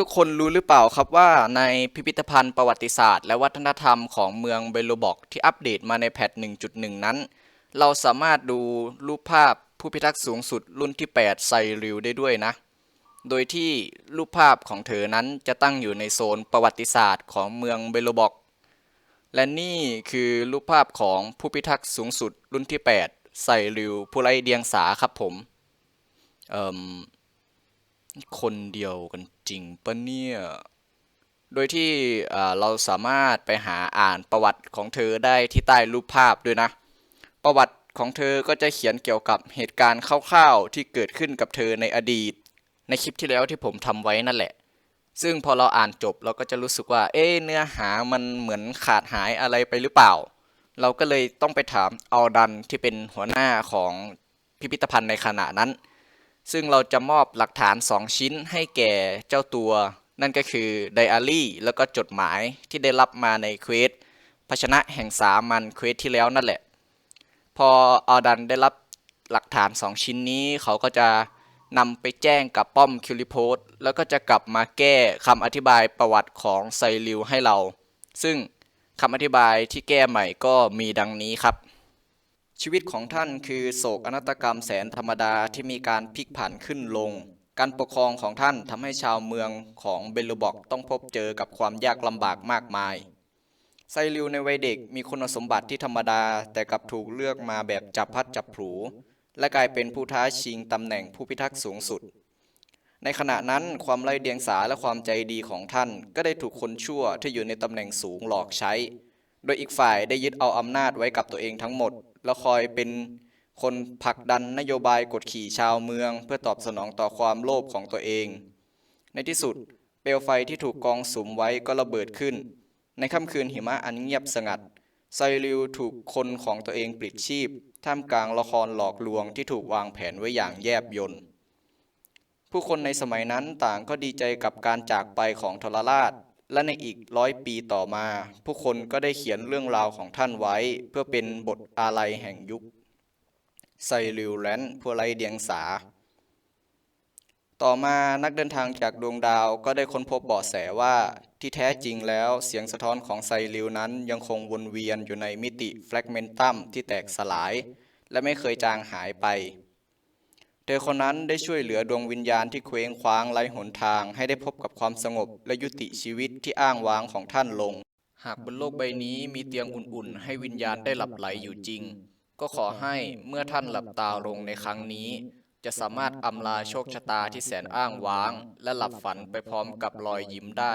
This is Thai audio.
ทุกๆ คนรู้หรือเปล่าครับว่าในพิพิธภัณฑ์ประวัติศาสตร์ และวัฒนธรรมของเมืองเบโลบอกที่อัปเดตมาในแพท1.1 นั้น เราสามารถดูรูปภาพผู้พิทักษ์สูงสุดรุ่นที่ 8 ไซริวได้ด้วยนะ โดยที่รูปภาพของเธอนั้นจะตั้งอยู่ในโซนประวัติศาสตร์ของเมืองเบโลบอก และนี่คือรูปภาพของผู้พิทักษ์สูงสุดรุ่นที่ 8 ไซริวผู้ไร้เดียงสาครับผมเอ่ม คนเดียวกันจริงปะเนี่ย โดยที่เราสามารถไปหาอ่านประวัติของเธอได้ที่ใต้รูปภาพด้วยนะ ประวัติของเธอก็จะเขียนเกี่ยวกับเหตุการณ์คร่าวๆที่เกิดขึ้นกับเธอในอดีต ในคลิปที่แล้วที่ผมทำไว้นั่นแหละ ซึ่งพอเราอ่านจบเราก็จะรู้สึกว่า เอ๊เนื้อหามันเหมือนขาดหายอะไรไปหรือเปล่า เราก็เลยต้องไปถามอัลดันที่เป็นหัวหน้าของพิพิธภัณฑ์ในขณะนั้น ซึ่งเราจะมอบหลักฐาน 2 ชิ้นให้แก่เจ้าตัว นั่นก็คือไดอารี่แล้วก็จดหมายที่ได้รับมาในเควสภาชนะแห่งสามัญเควสที่แล้วนั่นแหละ พออัลดันได้รับหลักฐาน 2 ชิ้นนี้เขาก็จะนำไปแจ้งกับป้อมคิวริโพสแล้วก็จะกลับมาแก้คำอธิบายประวัติของไซริวให้เรา ซึ่งคำอธิบายที่แก้ใหม่ก็มีดังนี้ครับ ชีวิตของท่านคือโศกอนาตกรรมแสนธรรมดาที่มีการพลิกผันขึ้นลง การปกครองของท่านทำให้ชาวเมืองของเบลูบอกต้องพบเจอกับความยากลำบากมากมาย ไซริวในวัยเด็กมีคุณสมบัติที่ธรรมดาแต่กลับถูกเลือกมาแบบจับพัดจับผูและกลายเป็นผู้ท้าชิงตำแหน่งผู้พิทักษ์สูงสุด ในขณะนั้นความไร้เดียงสาและความใจดีของท่านก็ได้ถูกคนชั่วที่อยู่ในตำแหน่งสูงหลอกใช้ โดยอีกฝ่ายได้ยึดเอาอำนาจไว้กับตัวเองทั้งหมด และคอยเป็นคนผลักดันนโยบายกดขี่ชาวเมือง เพื่อตอบสนองต่อความโลภของตัวเอง ในที่สุดเปลวไฟที่ถูกกองสุมไว้ก็ระเบิดขึ้น ในค่ำคืนหิมะอันเงียบสงัดไซริวถูกคนของตัวเองปลิดชีพ ท่ามกลางละครหลอกลวงที่ถูกวางแผนไว้อย่างแยบยลผู้คนในสมัยนั้นต่างก็ดีใจกับการจากไปของทรราช และในอีกร้อยปีต่อมา ผู้คนก็ได้เขียนเรื่องราวของท่านไว้ เพื่อเป็นบทอาลัยแห่งยุคไซริวแลนด์ผู้ไร้เดียงสา ต่อมานักเดินทางจากดวงดาวก็ได้ค้นพบเบาะแสว่าที่แท้จริงแล้วเสียงสะท้อนของไซริวนั้นยังคงวนเวียนอยู่ในมิติแฟกเมนตัมที่แตกสลาย และไม่เคยจางหายไป เธอคนนั้นได้ช่วยเหลือดวงวิญญาณที่เคว้งคว้างไร้หนทาง ให้ได้พบกับความสงบและยุติชีวิตที่อ้างว้างของท่านลง หากบนโลกใบนี้มีเตียงอุ่นๆ ให้วิญญาณได้หลับไหลอยู่จริง ก็ขอให้เมื่อท่านหลับตาลงในครั้งนี้ จะสามารถอำลาโชคชะตาที่แสนอ้างว้าง และหลับฝันไปพร้อมกับรอยยิ้มได้